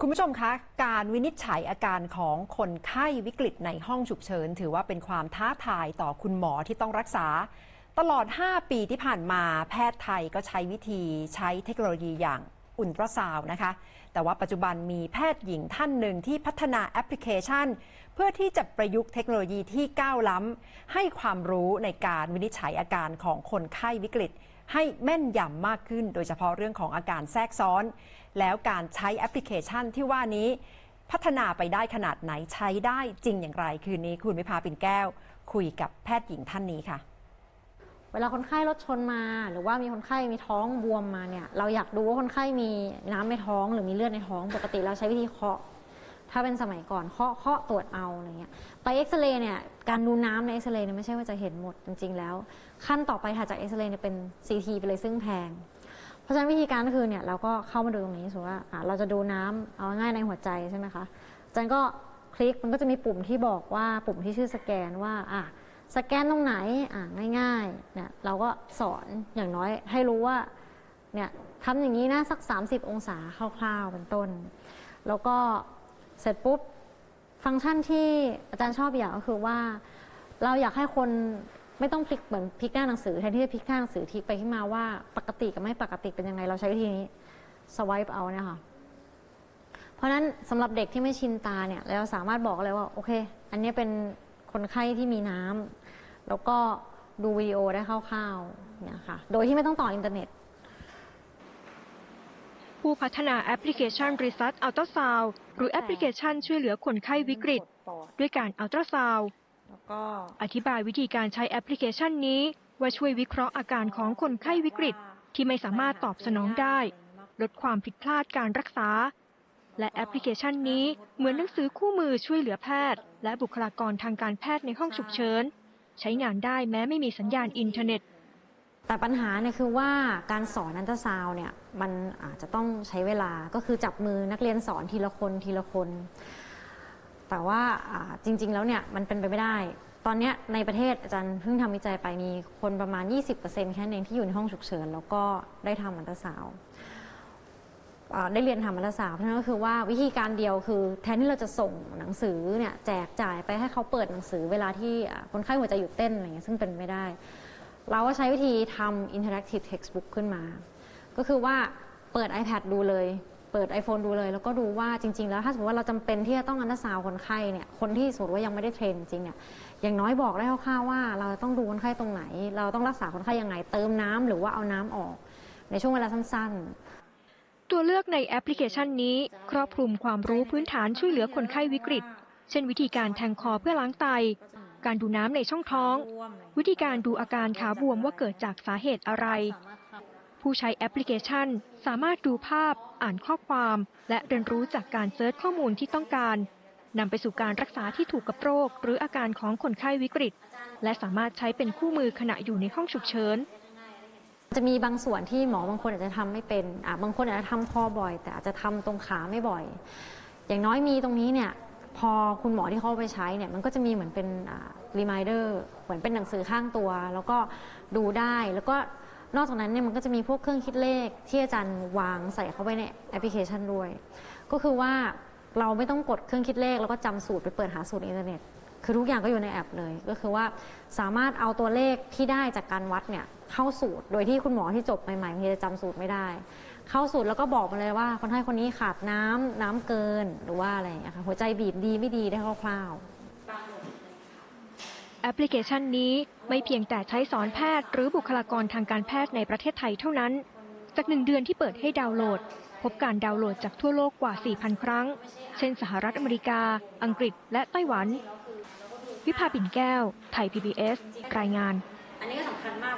คุณผู้ชมคะ การวินิจฉัยอาการของคนไข้วิกฤตในห้องฉุกเฉิน ถือว่าเป็นความท้าทายต่อคุณหมอที่ต้องรักษา ตลอด 5 ปีที่ผ่านมาแพทย์ไทยก็ใช้วิธีใช้เทคโนโลยีอย่าง อุลตราซาวนะคะ แต่ว่าปัจจุบันมีแพทย์หญิงท่านหนึ่งที่พัฒนาแอปพลิเคชัน เพื่อที่จะประยุกต์เทคโนโลยีที่ก้าวล้ำ ให้ความรู้ในการวินิจฉัยอาการของคนไข้วิกฤต ให้แม่นยำมากขึ้น โดยเฉพาะเรื่องของอาการแทรกซ้อน แล้วการใช้แอปพลิเคชันที่ว่านี้พัฒนาไปได้ขนาดไหนใช้ได้จริงอย่างไร คืนนี้คุณวิภาปิ่นแก้ว คุยกับแพทย์หญิงท่านนี้ค่ะ วลาคนไข้รถชนมา หรือว่ามีคนไข้มีท้องบวมมาเนี่ย เราอยากดูว่าคนไข้มีน้ำในท้องหรือมีเลือดในท้อง ปกติเราใช้วิธีเคาะ ถ้าเป็นสมัยก่อนเคาะเคาะตรวจเอาอะไรเงี้ยไปเอ็กซเรย์เนี่ยการดูน้ำในเอ็กซเรย์เนี่ยไม่ใช่ว่าจะเห็นหมดจริงๆแล้ว ขั้นต่อไปถัดจากเอ็กซเรย์เนี่ยเป็น CT ไปเลยซึ่งแพง เพราะฉะนั้นวิธีการก็คือเนี่ยเราก็เข้ามาดูตรงนี้สมมติว่าเราจะดูน้ำเอาง่ายในหัวใจใช่ไหมคะอาจารย์ก็คลิกมันก็จะมีปุ่มที่บอกว่าปุ่มที่ชื่อสแกนว่าอะ สแกนตรงไหนอะง่ายๆเนี่ยเราก็สอนอย่างน้อยให้รู้ว่าเนี่ยทำอย่างนี้นะสัก 30 องศาคร่าวๆเป็นต้น แล้วก็เสร็จปุ๊บฟังก์ชันที่อาจารย์ชอบอย่างก็คือว่า เราอยากให้คนไม่ต้องพลิกเหมือนพลิกหน้าหนังสือแทนที่จะพลิกหน้าหนังสือทิกไปที่มาว่าปกติกับไม่ปกติเป็นยังไง เราใช้วิธีนี้สว i p e เอาเนี่ยค่ะเพราะฉะนั้นสำหรับเด็กที่ไม่ชินตาเนี่ยเราสามารถบอกเลยว่าโอเค อันนี้เป็น คนไข้ที่มีน้ำแล้วก็ดูวิดีโอได้คร่าวๆเนี่ยค่ะ โดยที่ไม่ต้องต่ออินเทอร์เน็ต ผู้พัฒนาแอปพลิเคชัน Research Ultrasound หรือแอปพลิเคชันช่วยเหลือคนไข้วิกฤต ด้วยการอัลตราซาวด์แล้วก็อธิบายวิธีการใช้แอปพลิเคชันนี้ ว่าช่วยวิเคราะห์อาการของคนไข้วิกฤต ที่ไม่สามารถตอบสนองได้ ลดความผิดพลาดการรักษา และแอปพลิเคชันนี้เหมือนหนังสือคู่มือช่วยเหลือแพทย์ และบุคลากรทางการแพทย์ในห้องฉุกเฉิน ใช้งานได้แม้ไม่มีสัญญาณอินเทอร์เน็ต แต่ปัญหาเนี่ยคือว่าการสอนอันตราซาวเนี่ยมันอาจจะต้องใช้เวลาก็คือจับมือนักเรียนสอนทีละคนทีละคน แต่ว่าจริง ๆ แล้วเนี่ยมันเป็นไปไม่ได้ ตอนนี้ในประเทศอาจารย์เพิ่งทำวิจัยไปมีคนประมาณ 20%แค่นั้นเองที่อยู่ในห้องฉุกเฉิน แล้วก็ได้ทำอันตราซาวน์ อ่าได้เรียนทำอนตราซาวน์เพราะฉะนั้นก็คือว่าวิธีการเดียวคือ แทนที่เราจะส่งหนังสือเนี่ยแจกจ่ายไปให้เขาเปิดหนังสือเวลาที่อ่าคนไข้หัวใจหยุดเต้นอะไรเงี้ยซึ่งเป็นไม่ได้ เราก็ใช้วิธีทำ interactive textbook ขึ้นมา ก็คือว่าเปิด iPad ดูเลย เปิด iPhone ดูเลย แล้วก็ดูว่าจริง ๆ แล้วถ้าสมมติว่าเราจำเป็นที่จะต้องอันตราซาวคนไข้เนี่ยคนที่สมมติว่ายังไม่ได้เทรนจริงเนี่ยอย่างน้อยบอกได้คร่าวๆว่า เราต้องดูคนไข้ตรงไหน เราต้องรักษาคนไข้ยังไงเติมน้ำหรือว่าเอาน้ำออก ในช่วงเวลาสั้น ๆ ตัวเลือกในแอปพลิเคชันนี้ ครอบคลุมความรู้พื้นฐานช่วยเหลือคนไข้วิกฤต เช่น วิธีการแทงคอเพื่อล้างไต การดูน้ำในช่องท้อง วิธีการดูอาการขาบวมว่าเกิดจากสาเหตุอะไร ผู้ใช้แอปพลิเคชัน สามารถดูภาพ อ่านข้อความ และเรียนรู้จากการเซิร์ชข้อมูลที่ต้องการนำไปสู่การรักษาที่ถูกกับโรค หรืออาการของคนไข้วิกฤต และสามารถใช้เป็นคู่มือขณะอยู่ในห้องฉุกเฉิน จะมีบางส่วนที่หมอบางคนอาจจะทำไม่เป็นอะบางคนอาจจะทำคอบ่อย แต่อาจจะทำตรงขาไม่บ่อย อย่างน้อยมีตรงนี้เนี่ยพอคุณหมอที่เขาเอาไปใช้เนี่ยมันก็จะมีเหมือนเป็นรีมายเดอร์เหมือนเป็นหนังสือข้างตัว แล้วก็ดูได้แล้วก็นอกจากนั้นเนี่ยมันก็จะมีพวกเครื่องคิดเลขที่อาจารย์วางใส่เข้าไปในแอปพลิเคชันด้วย ก็คือว่าเราไม่ต้องกดเครื่องคิดเลข แล้วก็จำสูตรไปเปิดหาสูตรในอินเทอร์เน็ต คือทุกอย่างก็อยู่ในแอปเลย ก็คือว่าสามารถเอาตัวเลขที่ได้จากการวัดเนี่ยเข้าสูตร โดยที่คุณหมอที่จบใหม่ๆบางทีจะจำสูตรไม่ได้ เข้าสูตรแล้วก็บอกมาเลยว่า คนไข้คนนี้ขาดน้ำน้ำเกินหรือว่าอะไรอย่างเงี้ยค่ะหัวใจบีบดีไม่ดีได้คร่าวๆ แอปพลิเคชันนี้ไม่เพียงแต่ใช้สอนแพทย์หรือบุคลากรทางการแพทย์ในประเทศไทยเท่านั้น จากหนึ่งเดือนที่เปิดให้ดาวน์โหลด พบการดาวน์โหลดจากทั่วโลกกว่า 4,000 ครั้ง เช่นสหรัฐอเมริกา อังกฤษ และไต้หวัน วิภาปิ่นแก้ว ไทย PBS รายงาน อันนี้ก็สำคัญมาก